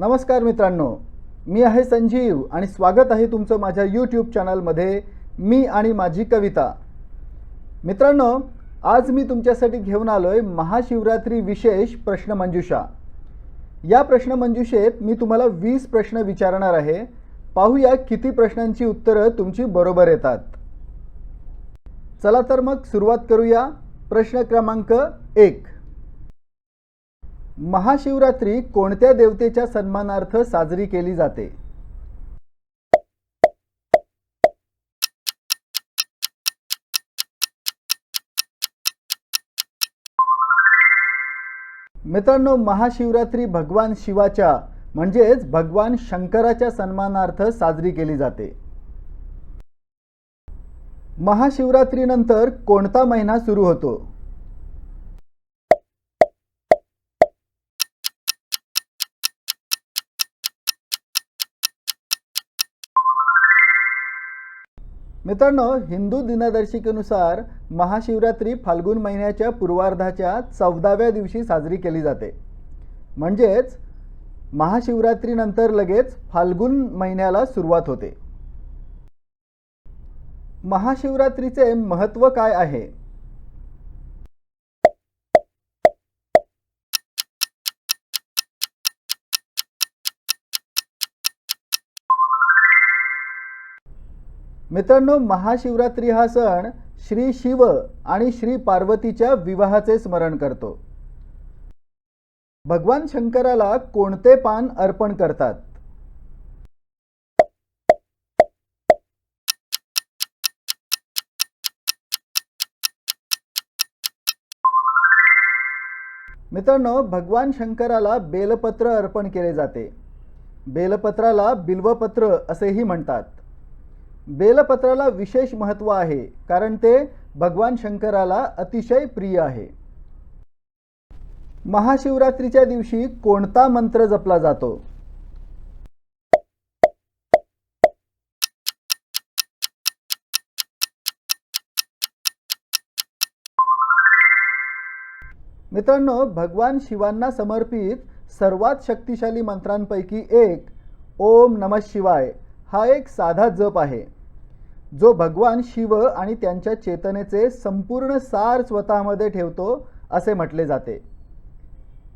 नमस्कार मित्रांनो मी आहे संजीव आणि स्वागत आहे तुमचं माझ्या यूट्यूब चॅनलमध्ये मी आणि माझी कविता. मित्रांनो आज मी तुमच्यासाठी घेऊन आलो आहे महाशिवरात्री विशेष प्रश्नमंजुषा या प्रश्नमंजुषेत मी तुम्हाला वीस प्रश्न विचारणार आहे. पाहूया किती प्रश्नांची उत्तरं तुमची बरोबर येतात. चला तर मग सुरुवात करूया. प्रश्न क्रमांक एक. महाशिवरात्री कोणत्या देवतेच्या सन्मानार्थ साजरी केली जाते? मित्रांनो महाशिवरात्री भगवान शिवाच्या म्हणजेच भगवान शंकराच्या सन्मानार्थ साजरी केली जाते. महाशिवरात्रीनंतर कोणता महिना सुरू होतो? मित्रांनो हिंदू दिनदर्शिकेनुसार महाशिवरात्री फाल्गुन महिन्याच्या पूर्वार्धाच्या चौदाव्या दिवशी साजरी केली जाते. म्हणजेच महाशिवरात्रीनंतर लगेच फाल्गुन महिन्याला सुरुवात होते. महाशिवरात्रीचे महत्त्व काय आहे? मित्रांनो महाशिवरात्री हा सण श्री शिव आणि श्री पार्वतीच्या विवाहाचे स्मरण करतो. भगवान शंकराला कोणते पान अर्पण करतात? मित्रांनो भगवान शंकराला बेलपत्र अर्पण केले जाते. बेलपत्राला बिल्वपत्र असेही म्हणतात. बेलपत्राला विशेष महत्त्व आहे कारण ते भगवान शंकराला अतिशय प्रिय आहे. महाशिवरात्रीच्या दिवशी कोणता मंत्र जपला जातो? मित्रांनो भगवान शिवांना समर्पित सर्वात शक्तिशाली मंत्रांपैकी एक ओम नमः शिवाय हा एक साधा जप आहे. जो भगवान शिव आणि त्यांच्या चेतनेचे संपूर्ण सार स्वतःमध्ये ठेवतो असे म्हटले जाते.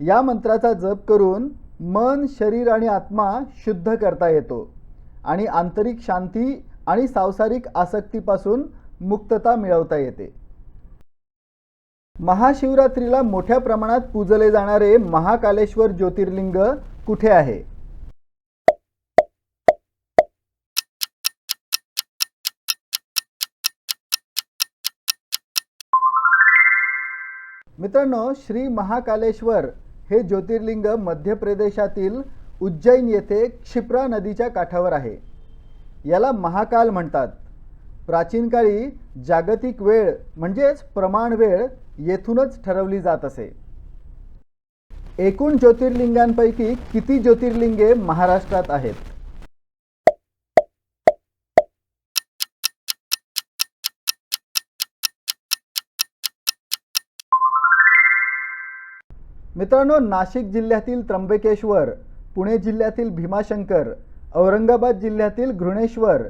या मंत्राचा जप करून मन शरीर आणि आत्मा शुद्ध करता येतो आणि आंतरिक शांती आणि सांसारिक आसक्तीपासून मुक्तता मिळवता येते. महाशिवरात्रीला मोठ्या प्रमाणात पूजले जाणारे महाकालेश्वर ज्योतिर्लिंग कुठे आहे? मित्रांनो श्री महाकालेश्वर हे ज्योतिर्लिंग मध्य प्रदेशातील उज्जैन येथे क्षिप्रा नदीच्या काठावर आहे. याला महाकाल म्हणतात. प्राचीन काळी जागतिक वेळ म्हणजेच प्रमाण वेळ येथूनच ठरवली जात असे. एकूण ज्योतिर्लिंगांपैकी किती ज्योतिर्लिंगे महाराष्ट्रात आहेत? मित्रांनो नाशिक जिल्ह्यातील त्र्यंबकेश्वर पुणे जिल्ह्यातील भीमाशंकर औरंगाबाद जिल्ह्यातील घृणेश्वर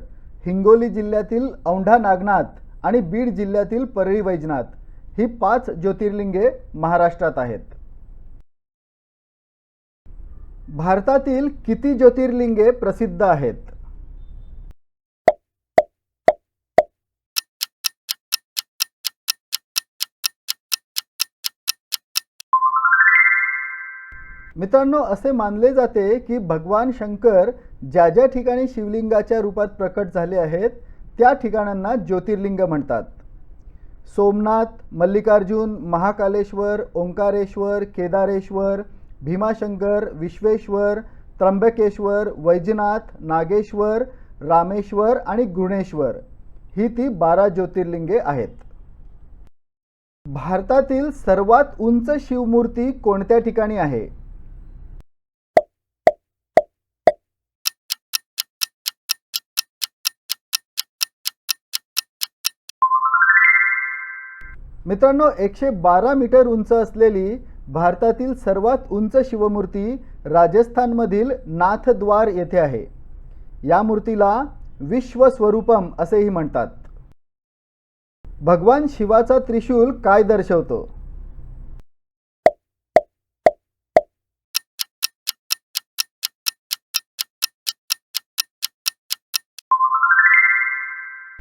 हिंगोली जिल्ह्यातील औंढा नागनाथ आणि बीड जिल्ह्यातील परळी वैजनाथ ही पाच ज्योतिर्लिंगे महाराष्ट्रात आहेत. भारतातील किती ज्योतिर्लिंगे प्रसिद्ध आहेत? मित्रांनो असे मानले जाते की भगवान शंकर ज्या ज्या ठिकाणी शिवलिंगाच्या रूपात प्रकट झाले आहेत त्या ठिकाणांना ज्योतिर्लिंग म्हणतात. सोमनाथ मल्लिकार्जुन महाकालेश्वर ओंकारेश्वर केदारेश्वर भीमाशंकर विश्वेश्वर त्र्यंबकेश्वर वैजनाथ नागेश्वर रामेश्वर आणि गुणेश्वर ही ती बारा ज्योतिर्लिंगे आहेत. भारतातील सर्वात उंच शिवमूर्ती कोणत्या ठिकाणी आहे? मित्रांनो एकशे बारा मीटर उंच असलेली भारतातील सर्वात उंच शिवमूर्ती राजस्थानमधील नाथद्वार येथे आहे. या मूर्तीला विश्वस्वरूपम असेही म्हणतात. भगवान शिवाचा त्रिशूल काय दर्शवतो?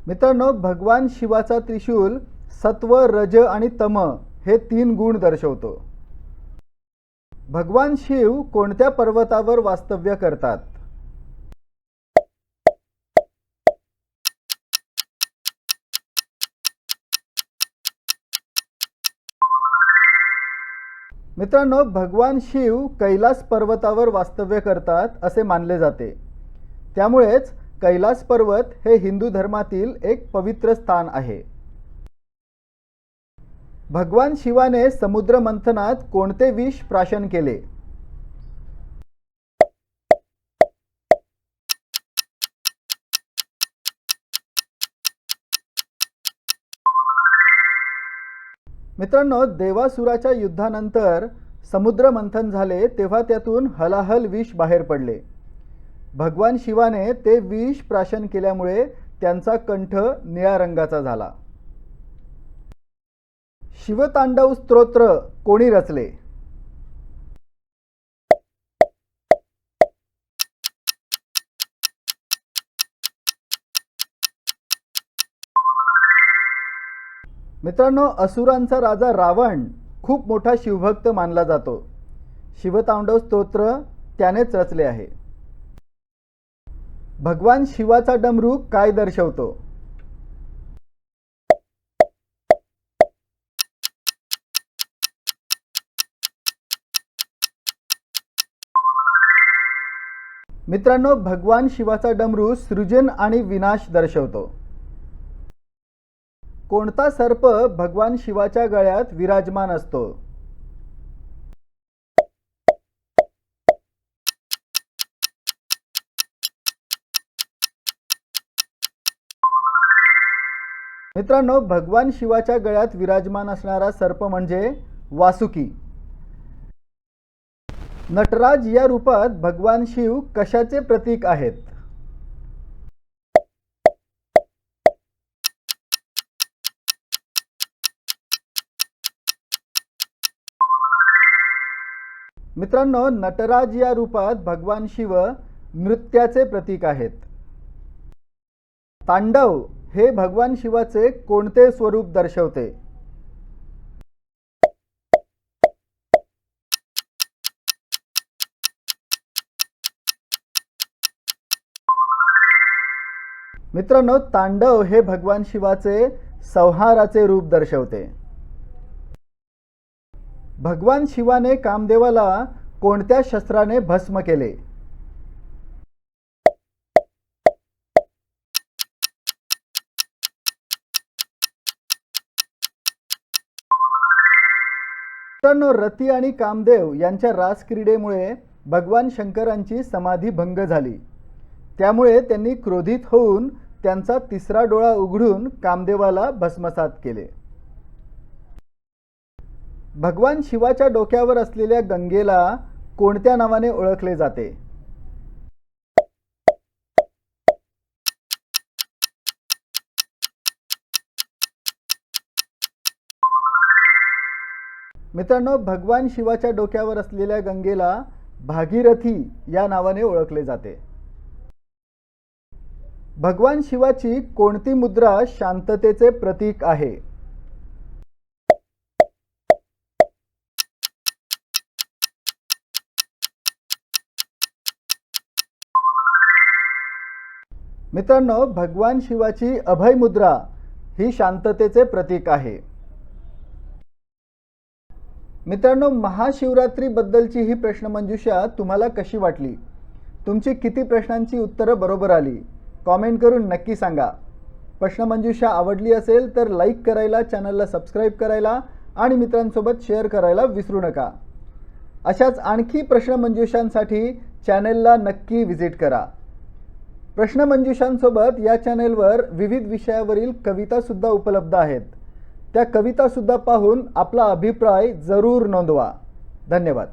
मित्रांनो भगवान शिवाचा त्रिशूल सत्व रज आणि तम हे तीन गुण दर्शवतो. भगवान शिव कोणत्या पर्वतावर वास्तव्य करतात? मित्रांनो भगवान शिव कैलास पर्वतावर वास्तव्य करतात असे मानले जाते. त्यामुळेच कैलास पर्वत हे हिंदू धर्मातील एक पवित्र स्थान आहे. भगवान शिवाने समुद्र मंथनात कोणते विष प्राशन केले? मित्रांनो देवासुराच्या युद्धानंतर समुद्र मंथन झाले तेव्हा त्यातून हलाहल विष बाहेर पडले. भगवान शिवाने ते विष प्राशन केल्यामुळे त्यांचा कंठ निळ्या रंगाचा झाला. शिवतांडव स्तोत्र कोणी रचले? मित्रांनो असुरांचा राजा रावण खूप मोठा शिवभक्त मानला जातो. शिवतांडव स्तोत्र त्यानेच रचले आहे. भगवान शिवाचा डमरू काय दर्शवतो? मित्रांनो भगवान शिवाचा डमरू सृजन आणि विनाश दर्शवतो. कोणता सर्प भगवान शिवाच्या गळ्यात विराजमान असतो? मित्रांनो भगवान शिवाच्या गळ्यात विराजमान असणारा सर्प म्हणजे वासुकी. नटराज या रूपात भगवान शिव कशाचे प्रतीक आहेत? मित्रांनो नटराज या रूपात भगवान शिव नृत्याचे प्रतीक आहेत. तांडव हे भगवान शिवाचे कोणते स्वरूप दर्शवते? मित्रांनो तांडव हे भगवान शिवाचे संहाराचे रूप दर्शवते. भगवान शिवाने कामदेवाला कोणत्या शस्त्राने भस्म केले? मित्रांनो रती आणि कामदेव यांच्या रासक्रीडेमुळे भगवान शंकरांची समाधी भंग झाली. त्यामुळे त्यांनी क्रोधित होऊन त्यांचा तिसरा डोळा उघडून कामदेवाला भस्मसात केले. भगवान शिवाच्या डोक्यावर असलेल्या गंगेला कोणत्या नावाने ओळखले जाते? मित्रांनो भगवान शिवाच्या डोक्यावर असलेल्या गंगेला भागीरथी या नावाने ओळखले जाते. भगवान शिवाची कोणती मुद्रा शांततेचे प्रतीक आहे? मित्रांनो भगवान शिवाची अभय मुद्रा ही शांततेचे प्रतीक आहे. मित्रांनो महाशिवरात्रीबद्दलची ही प्रश्नमंजुषा तुम्हाला कशी वाटली? तुमची किती प्रश्नांची उत्तरं बरोबर आली? कॉमेंट करून नक्की सांगा. प्रश्नमंजुषा आवडली असेल तर लाईक करायला चॅनलला सबस्क्राईब करायला आणि मित्रांसोबत शेअर करायला विसरू नका. अशाच आणखी प्रश्नमंजुषांसाठी चॅनेलला नक्की व्हिजिट करा. प्रश्नमंजुषांसोबत या चॅनेलवर विविध विषयावरील कवितासुद्धा उपलब्ध आहेत. त्या कवितासुद्धा पाहून आपला अभिप्राय जरूर नोंदवा. धन्यवाद.